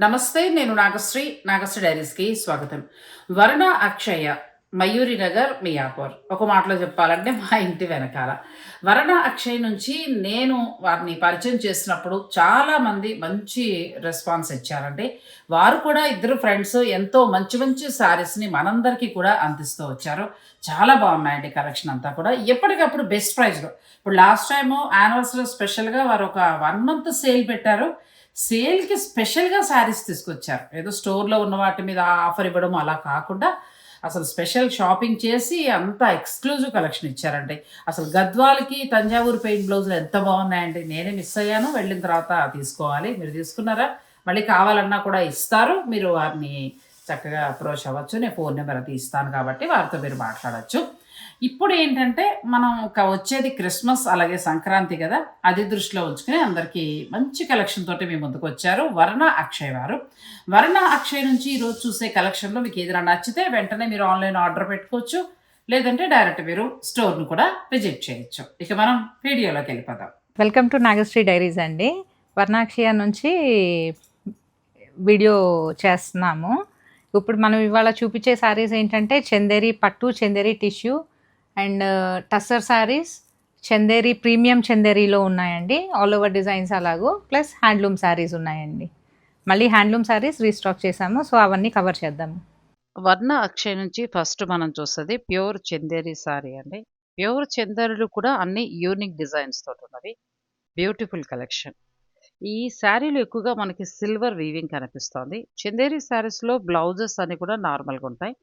నమస్తే నేను నాగశ్రీ. నాగశ్రీ డైరీస్కి స్వాగతం. వరుణ అక్షయ మయూరి నగర్ మియాపూర్. ఒక మాటలో చెప్పాలంటే మా ఇంటి వెనకాల. వరణ అక్షయ్ నుంచి నేను వారిని పరిచయం చేసినప్పుడు చాలామంది మంచి రెస్పాన్స్ ఇచ్చారండి. వారు కూడా ఇద్దరు ఫ్రెండ్స్. ఎంతో మంచి మంచి శారీస్ని మనందరికీ కూడా అందిస్తూ వచ్చారు. చాలా బాగున్నాయండి కలెక్షన్ అంతా కూడా. ఎప్పటికప్పుడు బెస్ట్ ప్రైస్లో ఇప్పుడు లాస్ట్ టైము యానివర్సరీ స్పెషల్గా వారు ఒక వన్ మంత్ సేల్ పెట్టారు. సేల్కి స్పెషల్గా శారీస్ తీసుకొచ్చారు. ఏదో స్టోర్లో ఉన్న వాటి మీద ఆఫర్ ఇవ్వడం అలా కాకుండా అసలు స్పెషల్ షాపింగ్ చేసి అంత ఎక్స్క్లూజివ్ కలెక్షన్ ఇచ్చారండి. అసలు గద్వాలకి తంజావూరు పెయింట్ బ్లౌజులు ఎంత బాగున్నాయండి నేనే మిస్ అయ్యాను. వెళ్ళిన తర్వాత తీసుకోవాలి. మీరు తీసుకున్నారా? మళ్ళీ కావాలన్నా కూడా ఇస్తారు. మీరు వారిని చక్కగా అప్రోచ్ అవ్వచ్చు. నేను ఫోన్ నెంబర్ అది ఇస్తాను కాబట్టి వారితో మీరు మాట్లాడచ్చు. ఇప్పుడు ఏంటంటే మనం ఇంకా వచ్చేది క్రిస్మస్ అలాగే సంక్రాంతి కదా అది దృష్టిలో ఉంచుకుని అందరికీ మంచి కలెక్షన్ తోటి మీ ముందుకు వచ్చారు వర్ణ అక్షయ్ వారు. వర్ణ అక్షయ్ నుంచి ఈరోజు చూసే కలెక్షన్లో మీకు ఏదైనా నచ్చితే వెంటనే మీరు ఆన్లైన్ ఆర్డర్ పెట్టుకోవచ్చు లేదంటే డైరెక్ట్ మీరు స్టోర్ను కూడా విజిట్ చేయొచ్చు. ఇక మనం వీడియోలోకి వెళ్ళిపోదాం. వెల్కమ్ టు నాగశ్రీ డైరీస్ అండి. వర్ణాక్షయ నుంచి వీడియో చేస్తున్నాము. ఇప్పుడు మనం ఇవాళ చూపించే శారీస్ ఏంటంటే చందేరి పట్టు Chanderi tissue and uh, tussar saris Chanderi premium చందేరిలో ఉన్నాయండి. ఆల్ ఓవర్ డిజైన్స్ అలాగూ. ప్లస్ హ్యాండ్లూమ్ శారీస్ ఉన్నాయండి. మళ్ళీ హ్యాండ్లూమ్ శారీస్ రీస్టాక్ చేసాము సో అవన్నీ కవర్ చేద్దాము. వర్ణ అక్షయ్ నుంచి ఫస్ట్ మనం చూస్తుంది ప్యూర్ చందేరి సారీ అండి. ప్యూర్ చందేరులు కూడా అన్ని యూనిక్ డిజైన్స్ తోటి ఉన్నవి. బ్యూటిఫుల్ కలెక్షన్ ఈ శారీలు ఎక్కువగా మనకి సిల్వర్ వీవింగ్ కనిపిస్తోంది. చందేరి శారీస్లో బ్లౌజెస్ అన్నీ కూడా నార్మల్గా ఉంటాయి.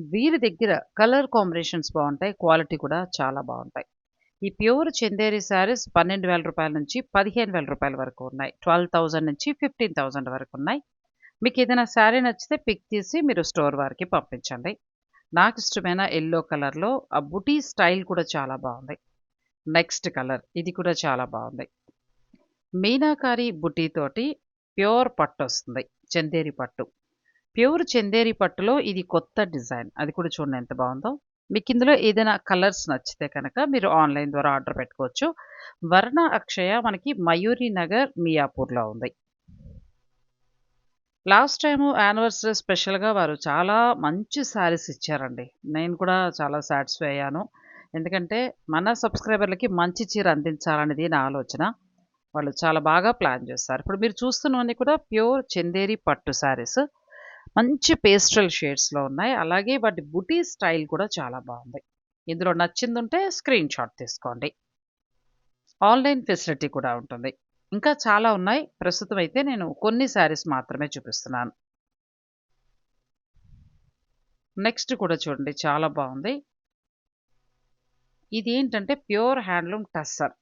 వీరి దగ్గర కలర్ కాంబినేషన్స్ బాగుంటాయి. క్వాలిటీ కూడా చాలా బాగుంటాయి. ఈ ప్యూర్ చందేరి శారీస్ పన్నెండు వేల రూపాయల నుంచి పదిహేను వేల రూపాయల వరకు ఉన్నాయి. ట్వెల్వ్ థౌజండ్ నుంచి ఫిఫ్టీన్ థౌజండ్ వరకు ఉన్నాయి. మీకు ఏదైనా శారీ నచ్చితే పిక్ తీసి మీరు స్టోర్ వారికి పంపించండి. నాకు ఇష్టమైన ఎల్లో కలర్లో ఆ బుటీ స్టైల్ కూడా చాలా బాగుంది. నెక్స్ట్ కలర్ ఇది కూడా చాలా బాగుంది. మీనాకారి బుటీతోటి ప్యూర్ పట్టు వస్తుంది చందేరి పట్టు. ప్యూర్ చందేరి పట్టులో ఇది కొత్త డిజైన్. అది కూడా చూడండి ఎంత బాగుందో. మీకు ఇందులో ఏదైనా కలర్స్ నచ్చితే కనుక మీరు ఆన్లైన్ ద్వారా ఆర్డర్ పెట్టుకోవచ్చు. వర్ణ అక్షయ మనకి మయూరి నగర్ మియాపూర్లో ఉంది. లాస్ట్ టైము యానివర్సరీ స్పెషల్గా వారు చాలా మంచి శారీస్ ఇచ్చారండి. నేను కూడా చాలా సాటిస్ఫై అయ్యాను. ఎందుకంటే మన సబ్స్క్రైబర్లకి మంచి చీర అందించాలనేది నా ఆలోచన. వాళ్ళు చాలా బాగా ప్లాన్ చేస్తారు. ఇప్పుడు మీరు చూస్తున్నవన్నీ కూడా ప్యూర్ చందేరి పట్టు శారీస్. మంచి పేస్ట్రల్ షేడ్స్లో ఉన్నాయి. అలాగే వాటి బుటీ స్టైల్ కూడా చాలా బాగుంది. ఇందులో నచ్చింది ఉంటే స్క్రీన్ షాట్ తీసుకోండి. ఆన్లైన్ ఫెసిలిటీ కూడా ఉంటుంది. ఇంకా చాలా ఉన్నాయి. ప్రస్తుతం అయితే నేను కొన్ని శారీస్ మాత్రమే చూపిస్తున్నాను. నెక్స్ట్ కూడా చూడండి. చాలా బాగుంది. ఇది ఏంటంటే ప్యూర్ హ్యాండ్లూమ్ టస్సర్.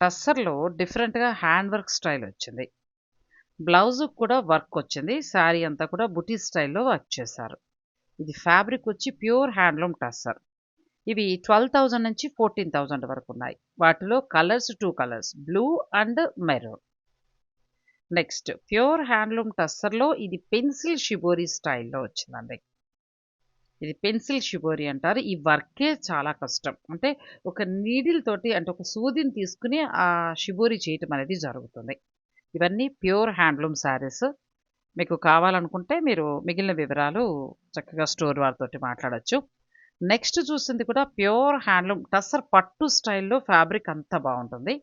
టస్సర్లో డిఫరెంట్గా హ్యాండ్ వర్క్ స్టైల్ వచ్చింది. బ్లౌజుకు కూడా వర్క్ వచ్చింది. శారీ అంతా కూడా బుటీ స్టైల్లో వర్క్ చేశారు. ఇది ఫ్యాబ్రిక్ వచ్చి ప్యూర్ హ్యాండ్లూమ్ టస్సర్. ఇవి ట్వెల్వ్ థౌజండ్ నుంచి ఫోర్టీన్ థౌజండ్ వరకు ఉన్నాయి. వాటిలో colours two colours blue and maroon. Next pure handloom టస్సర్లో ఇది పెన్సిల్ షిబోరీ స్టైల్లో వచ్చిందండి. ఇది పెన్సిల్ షిబోరి అంటారు. ఈ వర్కే చాలా కష్టం. అంటే ఒక నీడిల్ తోటి అంటే ఒక సూదిని తీసుకుని ఆ షిబోరి చేయటం అనేది జరుగుతుంది. ఇవన్నీ ప్యూర్ హ్యాండ్లూమ్ శారీస్. మీకు కావాలనుకుంటే మీరు మిగిలిన వివరాలు చక్కగా స్టోర్ వారితోటి మాట్లాడచ్చు. నెక్స్ట్ చూసింది కూడా ప్యూర్ హ్యాండ్లూమ్. టస్సర్ పట్టు స్టైల్లో ఫ్యాబ్రిక్ అంతా బాగుంటుంది.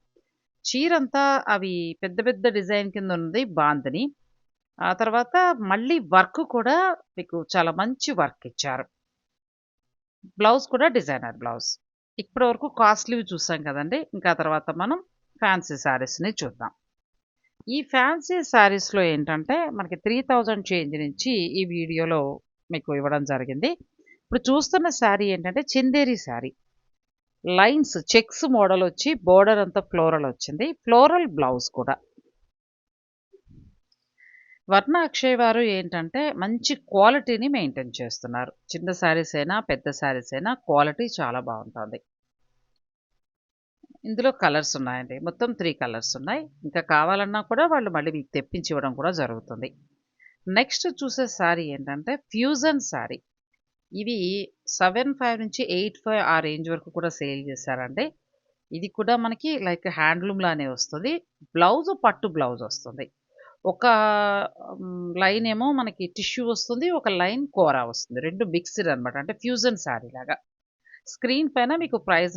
చీర అంతా అవి పెద్ద పెద్ద డిజైన్ కింద ఉంది. బాందని. ఆ తర్వాత మళ్ళీ వర్క్ కూడా మీకు చాలా మంచి వర్క్ ఇచ్చారు. బ్లౌజ్ కూడా డిజైనర్ బ్లౌజ్. ఇప్పటి వరకు కాస్ట్లీవి చూసాం కదండి. ఇంకా తర్వాత మనం ఫ్యాన్సీ శారీస్ని చూద్దాం. ఈ ఫ్యాన్సీ శారీస్లో ఏంటంటే మనకి త్రీ థౌజండ్ చేంజ్ నుంచి ఈ వీడియోలో మీకు ఇవ్వడం జరిగింది. ఇప్పుడు చూస్తున్న శారీ ఏంటంటే Chanderi sari. Lines checks model వచ్చి బోర్డర్ అంతా ఫ్లోరల్ వచ్చింది. ఫ్లోరల్ బ్లౌజ్ కూడా. వర్ణ అక్షయ్ వారు ఏంటంటే మంచి క్వాలిటీని మెయింటైన్ చేస్తున్నారు. చిన్న శారీస్ అయినా పెద్ద శారీస్ అయినా క్వాలిటీ చాలా బాగుంటుంది. ఇందులో కలర్స్ ఉన్నాయండి. మొత్తం త్రీ కలర్స్ ఉన్నాయి. ఇంకా కావాలన్నా కూడా వాళ్ళు మళ్ళీ మీకు తెప్పించి ఇవ్వడం కూడా జరుగుతుంది. నెక్స్ట్ చూసే శారీ ఏంటంటే ఫ్యూజన్ శారీ. ఇవి సెవెన్ ఫైవ్ నుంచి ఎయిట్ ఫైవ్ ఆ రేంజ్ వరకు కూడా సేల్ చేశారండి. ఇది కూడా మనకి లైక్ హ్యాండ్లూమ్ లానే వస్తుంది. బ్లౌజ్ పట్టు బ్లౌజ్ వస్తుంది. ఒక లైన్ ఏమో మనకి టిష్యూ వస్తుంది. ఒక లైన్ కూర వస్తుంది. రెండు మిక్స్‌డ్ అనమాట. అంటే ఫ్యూజన్ శారీ లాగా. స్క్రీన్ పైన మీకు ప్రైస్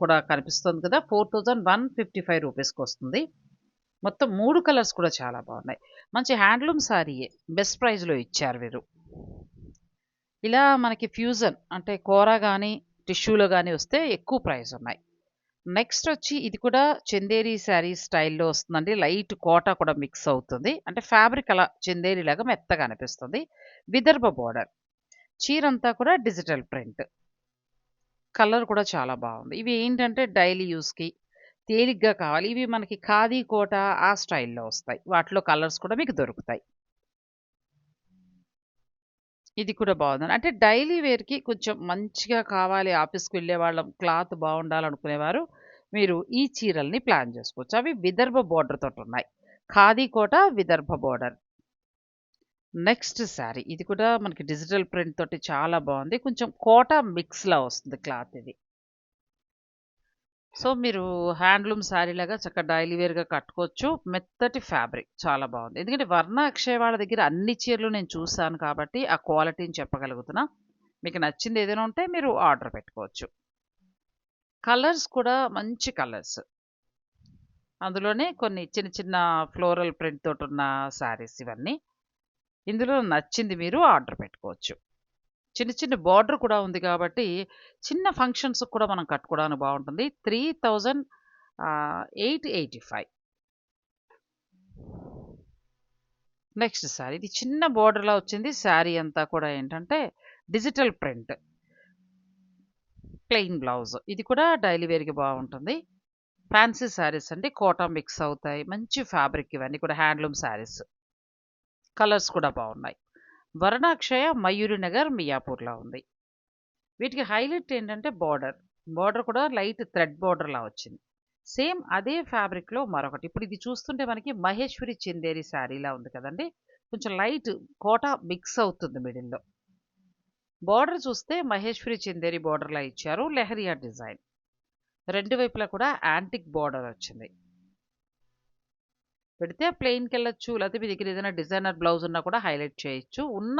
కూడా కనిపిస్తుంది కదా! Four thousand one fifty five రూపీస్కి వస్తుంది మొత్తం మూడు కలర్స్ కూడా చాలా బాగున్నాయి. మంచి హ్యాండ్లూమ్ శారీయే. బెస్ట్ ప్రైస్‌లో ఇచ్చారు వీరు. ఇలా మనకి ఫ్యూజన్ అంటే కూర కానీ టిష్యూలో కానీ వస్తే ఎక్కువ ప్రైస్ ఉన్నాయి. నెక్స్ట్ వచ్చి ఇది కూడా చందేరి శారీ స్టైల్‌లో వస్తుందండి. లైట్ కోటా కూడా మిక్స్ అవుతుంది. అంటే ఫ్యాబ్రిక్ అలా చందేరిలాగా మెత్తగా అనిపిస్తుంది. విదర్భ బోర్డర్. చీరంతా కూడా డిజిటల్ ప్రింట్. కలర్ కూడా చాలా బాగుంది. ఇవి ఏంటంటే డైలీ యూస్కి తేలిగ్గా కావాలి. ఇవి మనకి ఖాదీ కోట ఆ స్టైల్‌లో వస్తాయి. వాటిలో కలర్స్ కూడా మీకు దొరుకుతాయి. ఇది కూడా బాగుందని అంటే డైలీ వేర్‌కి కొంచెం మంచిగా కావాలి ఆఫీస్‌కి వెళ్ళే వాళ్ళం క్లాత్ బాగుండాలనుకునేవారు మీరు ఈ చీరల్ని ప్లాన్ చేసుకోవచ్చు. అవి విదర్భ బోర్డర్ తోటున్నాయి. ఖాదీ కోట, విదర్భ బోర్డర్. నెక్స్ట్ శారీ. ఇది కూడా మనకి డిజిటల్ ప్రింట్ తోటి చాలా బాగుంది. కొంచెం కోట మిక్స్‌లా వస్తుంది క్లాత్ ఇది. సో, మీరు హ్యాండ్లూమ్ శారీలాగా చక్కగా డైలీ వేర్‌గా కట్టుకోవచ్చు. మెత్తటి ఫ్యాబ్రిక్ చాలా బాగుంది. ఎందుకంటే వర్ణ అక్షయ్ వాళ్ళ దగ్గర అన్ని చీరలు నేను చూశాను కాబట్టి ఆ క్వాలిటీని చెప్పగలుగుతున్నా. మీకు నచ్చింది ఏదైనా ఉంటే మీరు ఆర్డర్ పెట్టుకోవచ్చు. కలర్స్ కూడా మంచి కలర్స్. అందులోనే కొన్ని చిన్న చిన్న ఫ్లోరల్ ప్రింట్ ఉన్న శారీస్ ఇవన్నీ. ఇందులో నచ్చింది మీరు ఆర్డర్ పెట్టుకోవచ్చు. చిన్న చిన్న బార్డర్ కూడా ఉంది కాబట్టి చిన్న ఫంక్షన్స్ కూడా మనం కట్టుకోవడానికి బాగుంటుంది. Three thousand eight eighty five next sari. ఇది చిన్న బార్డర్లా వచ్చింది. శారీ అంతా కూడా ఏంటంటే డిజిటల్ ప్రింట్. Plain blouse. ఇది కూడా డైలీ వేర్‌కి బాగుంటుంది. ఫ్యాన్సీ శారీస్ అండి. కోటా మిక్స్ అవుతాయి. మంచి ఫ్యాబ్రిక్ ఇవన్నీ కూడా హ్యాండ్లూమ్ శారీస్. కలర్స్ కూడా బాగున్నాయి. వరుణాక్షయ మయూరి నగర్ మియాపూర్‌లో ఉంది. వీటికి హైలైట్ ఏంటంటే బార్డర్ బార్డర్ కూడా లైట్ థ్రెడ్ బార్డర్లా వచ్చింది. సేమ్ అదే ఫ్యాబ్రిక్‌లో మరొకటి. ఇప్పుడు ఇది చూస్తుంటే మనకి మహేశ్వరి చిందేరి శారీలా ఉంది కదండి కొంచెం లైట్ కోట మిక్స్ అవుతుంది మిడిల్‌లో. బార్డర్ చూస్తే మహేశ్వరి చిందేరి బార్డర్లా ఇచ్చారు. లెహరియా డిజైన్. రెండు వైపులా కూడా యాంటిక్ బార్డర్ వచ్చింది. పెడితే ప్లెయిన్‌కెళ్ళొచ్చు. లేకపోతే మీ దగ్గర ఏదైనా డిజైనర్ బ్లౌజ్ ఉన్నా కూడా హైలైట్ చేయొచ్చు. ఉన్న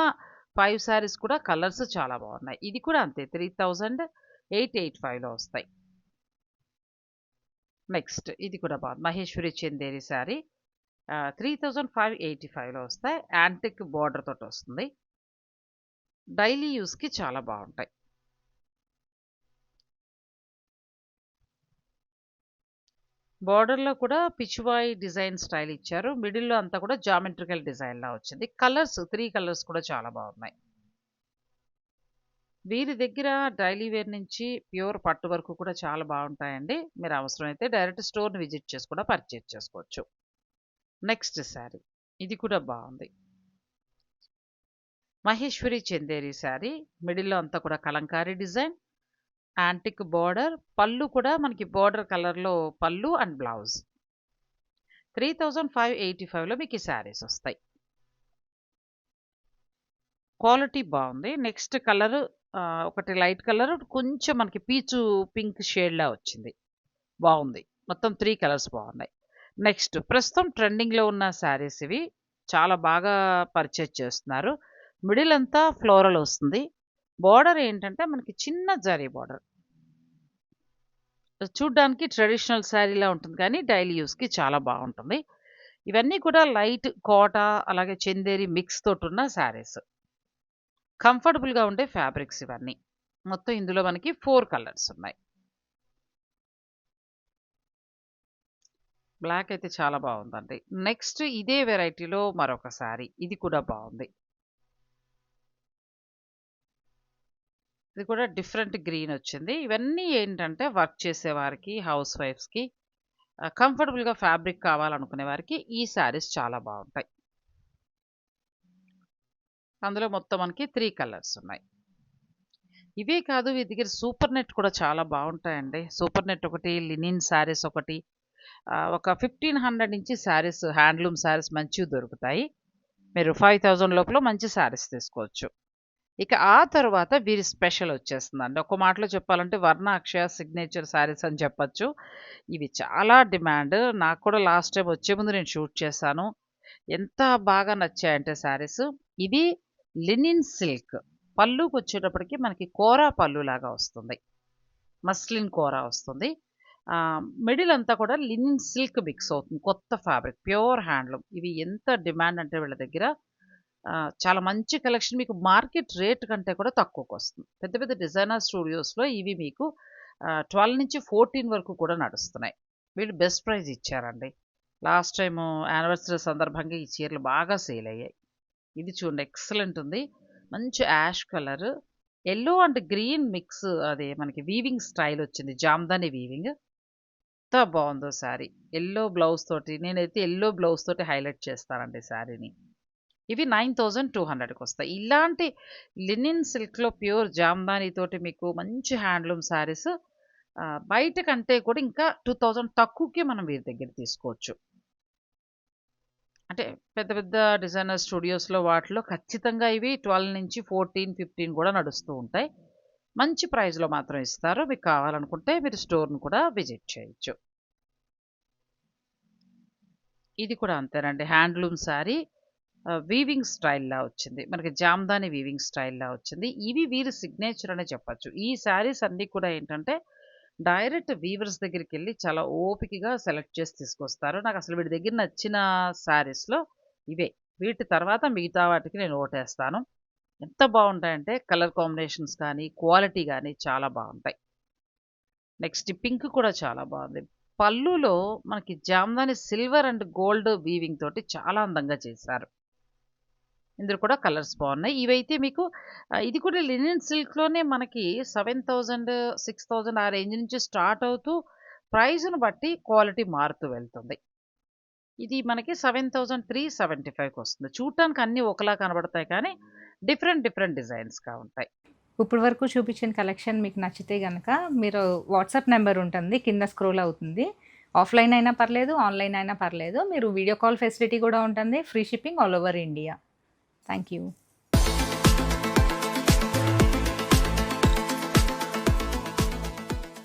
ఫైవ్ శారీస్ కూడా కలర్స్ చాలా బాగున్నాయి. ఇది కూడా అంతే 3885లో వస్తాయి. నెక్స్ట్ ఇది కూడా బాగుంది. Maheshwari Chanderi sari. Three thousand five eighty ఫైవ్లో వస్తాయి. యాంటిక్ బార్డర్ తోటి వస్తుంది. డైలీ యూస్కి చాలా బాగుంటాయి. బార్డర్లో కూడా పిచ్చువాయి డిజైన్ స్టైల్ ఇచ్చారు. మిడిల్‌లో అంతా కూడా జామెట్రికల్ డిజైన్‌లా వచ్చింది. కలర్స్ త్రీ కలర్స్ కూడా చాలా బాగున్నాయి. వీరి దగ్గర డైలీ వేర్ నుంచి ప్యూర్ పట్టు వరకు కూడా చాలా బాగుంటాయండి. మీరు అవసరమైతే డైరెక్ట్ స్టోర్‌ని విజిట్ చేసి కూడా పర్చేజ్ చేసుకోవచ్చు. నెక్స్ట్ శారీ. ఇది కూడా బాగుంది. మహేశ్వరి చందేరి శారీ. మిడిల్‌లో అంతా కూడా కలంకారీ డిజైన్. యాంటిక్ బార్డర్ పళ్ళు కూడా మనకి బార్డర్ కలర్‌లో పళ్ళు అండ్ బ్లౌజ్. 3585లో మీకు ఈ శారీస్ వస్తాయి. క్వాలిటీ బాగుంది. నెక్స్ట్ కలర్ ఒకటి లైట్ కలర్ కొంచెం మనకి పీచు పింక్ షేడ్‌లా వచ్చింది. బాగుంది. మొత్తం త్రీ కలర్స్ బాగున్నాయి. నెక్స్ట్ ప్రస్తుతం ట్రెండింగ్‌లో ఉన్న శారీస్ ఇవి. చాలా బాగా పర్చేజ్ చేస్తున్నారు. మిడిల్ అంతా ఫ్లోరల్ వస్తుంది. బోర్డర్ ఏంటంటే మనకి చిన్న జరీ బోర్డర్. చూడ్డానికి ట్రెడిషనల్ శారీలా ఉంటుంది కానీ డైలీ యూస్కి చాలా బాగుంటుంది. ఇవన్నీ కూడా లైట్ కోట అలాగే చందేరి మిక్స్ తోటి ఉన్న శారీస్. కంఫర్టబుల్‌గా ఉండే ఫ్యాబ్రిక్స్ ఇవన్నీ. మొత్తం ఇందులో మనకి ఫోర్ కలర్స్ ఉన్నాయి. బ్లాక్ అయితే చాలా బాగుందండి. నెక్స్ట్ ఇదే వెరైటీలో మరొక శారీ. ఇది కూడా బాగుంది. ఇది కూడా డిఫరెంట్ గ్రీన్ వచ్చింది. ఇవన్నీ ఏంటంటే వర్క్ చేసేవారికి, హౌస్ వైఫ్స్‌కి కంఫర్టబుల్‌గా ఫ్యాబ్రిక్ కావాలనుకునే వారికి ఈ శారీస్ చాలా బాగుంటాయి. అందులో మొత్తం మనకి త్రీ కలర్స్ ఉన్నాయి. ఇవే కాదు వీరి దగ్గర సూపర్ నెట్ కూడా చాలా బాగుంటాయండి. సూపర్ నెట్ ఒకటి, లినిన్ శారీస్ ఒకటి ఒక ఫిఫ్టీన్ హండ్రెడ్ నుంచి శారీస్ హ్యాండ్లూమ్ శారీస్ మంచివి దొరుకుతాయి. మీరు 5000 లోపల మంచి శారీస్ తీసుకోవచ్చు. ఇక ఆ తర్వాత వీరి స్పెషల్ వచ్చేస్తుందండి. ఒక మాటలో చెప్పాలంటే వర్ణ అక్షయ సిగ్నేచర్ శారీస్ అని చెప్పొచ్చు. ఇవి చాలా డిమాండ్. నాకు కూడా లాస్ట్ టైం వచ్చే ముందు నేను షూట్ చేశాను. ఎంత బాగా నచ్చాయంటే శారీస్ ఇది లినిన్ సిల్క్ పళ్ళుకి వచ్చేటప్పటికి మనకి కోరా పళ్ళు లాగా వస్తుంది మస్లిన్ కోరా వస్తుంది మిడిల్ అంతా కూడా లినిన్ సిల్క్ మిక్స్ అవుతుంది కొత్త ఫ్యాబ్రిక్ ప్యూర్ హ్యాండ్లూమ్ ఇవి ఎంత డిమాండ్ అంటే వీళ్ళ దగ్గర చాలా మంచి కలెక్షన్. మీకు మార్కెట్ రేట్ కంటే కూడా తక్కువకు వస్తుంది పెద్ద పెద్ద డిజైనర్ స్టూడియోస్లో ఇవి మీకు ట్వెల్వ్ నుంచి ఫోర్టీన్ వరకు కూడా నడుస్తున్నాయి. వీళ్ళు బెస్ట్ ప్రైజ్ ఇచ్చారండి. లాస్ట్ టైం యానివర్సరీ సందర్భంగా ఈ చీరలు బాగా సేల్ అయ్యాయి. ఇది చూడండి ఎక్సలెంట్ ఉంది. మంచి ash colour. Yellow and green mix అదే మనకి వీవింగ్ స్టైల్ వచ్చింది. జామ్దాని వీవింగ్. ఎంత బాగుందో శారీ. ఎల్లో బ్లౌజ్ తోటి నేనైతే ఎల్లో బ్లౌజ్ తోటి హైలైట్ చేస్తానండి శారీని. ఇవి నైన్ థౌజండ్ టూ హండ్రెడ్కి వస్తాయి. ఇలాంటి లినిన్ సిల్క్లో ప్యూర్ జామ్దాని తోటి మీకు మంచి హ్యాండ్లూమ్ శారీస్ బయట కంటే కూడా ఇంకా టూ థౌజండ్ తక్కువకే మనం వీరి దగ్గర తీసుకోవచ్చు. అంటే పెద్ద పెద్ద డిజైనర్ స్టూడియోస్లో వాటిలో ఖచ్చితంగా ఇవి ట్వెల్వ్ నుంచి ఫోర్టీన్ ఫిఫ్టీన్ కూడా నడుస్తూ ఉంటాయి. మంచి ప్రైస్లో మాత్రం ఇస్తారు. మీకు కావాలనుకుంటే మీరు స్టోర్ను కూడా విజిట్ చేయొచ్చు. ఇది కూడా అంతేనండి. హ్యాండ్లూమ్ శారీ. వీవింగ్ స్టైల్లా వచ్చింది. మనకి జామ్దాని వీవింగ్ స్టైల్లా వచ్చింది. ఇవి వీరి సిగ్నేచర్ అనే చెప్పచ్చు. ఈ శారీస్ అన్నీ కూడా ఏంటంటే డైరెక్ట్ వీవర్స్ దగ్గరికి వెళ్ళి చాలా ఓపికగా సెలెక్ట్ చేసి తీసుకొస్తారు. నాకు అసలు వీటి దగ్గర నచ్చిన శారీస్లో ఇవే. వీటి తర్వాత మిగతా వాటికి నేను ఓటేస్తాను. ఎంత బాగుంటాయంటే కలర్ కాంబినేషన్స్ కానీ క్వాలిటీ కానీ చాలా బాగుంటాయి. నెక్స్ట్ పింక్ కూడా చాలా బాగుంది. పళ్ళులో మనకి Jamdani silver and gold weaving తోటి చాలా అందంగా చేశారు. ఇందులో కూడా కలర్స్ బాగున్నాయి. ఇవైతే మీకు ఇది కూడా లినిన్ సిల్క్లోనే మనకి సెవెన్ థౌజండ్ సిక్స్ థౌజండ్ ఆ రేంజ్ నుంచి స్టార్ట్ అవుతూ ప్రైస్ను బట్టి క్వాలిటీ మారుతూ వెళ్తుంది. ఇది మనకి సెవెన్ థౌజండ్ త్రీ సెవెంటీ ఫైవ్కి వస్తుంది. చూడటానికి అన్నీ ఒకలా కనబడతాయి కానీ డిఫరెంట్ డిఫరెంట్ డిజైన్స్గా ఉంటాయి. ఇప్పుడు వరకు చూపించిన కలెక్షన్ మీకు నచ్చితే కనుక మీరు వాట్సాప్ నెంబర్ ఉంటుంది కింద స్క్రోల్ అవుతుంది. ఆఫ్లైన్ అయినా పర్లేదు ఆన్లైన్ అయినా పర్లేదు. మీరు వీడియో కాల్ ఫెసిలిటీ కూడా ఉంటుంది free shipping all over India. Thank you.